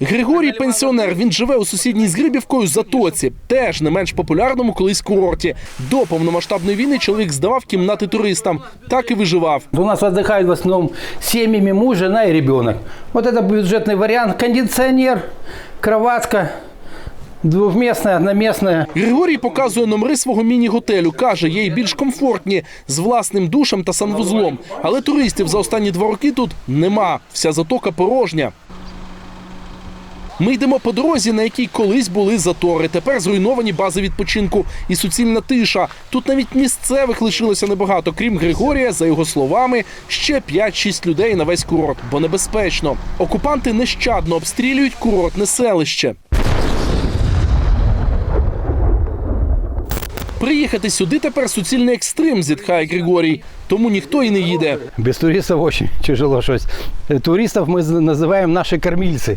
Григорій пенсіонер. Він живе у сусідній з Грибівкою Затоці, теж не менш популярному колись курорті. До повномасштабної війни чоловік здавав кімнати туристам, так і виживав. У нас отдыхают в основном семьями муж, жена и ребенок. Вот это бюджетный вариант. Кондиционер, кроватка, двухместная, одноместная. Григорій показує номери свого міні-готелю. каже, є й більш комфортні з власним душем та санвузлом. Але туристів за останні два роки тут нема. Вся затока порожня. Ми йдемо по дорозі, на якій колись були затори. Тепер зруйновані бази відпочинку і суцільна тиша. Тут навіть місцевих лишилося небагато. Крім Григорія, за його словами, ще 5-6 людей на весь курорт, бо небезпечно. Окупанти нещадно обстрілюють курортне селище. Приїхати сюди тепер суцільний екстрим, зітхає Григорій. Тому ніхто і не їде. Без туристов очень тяжело что Туристов мы называем наши кормильцы.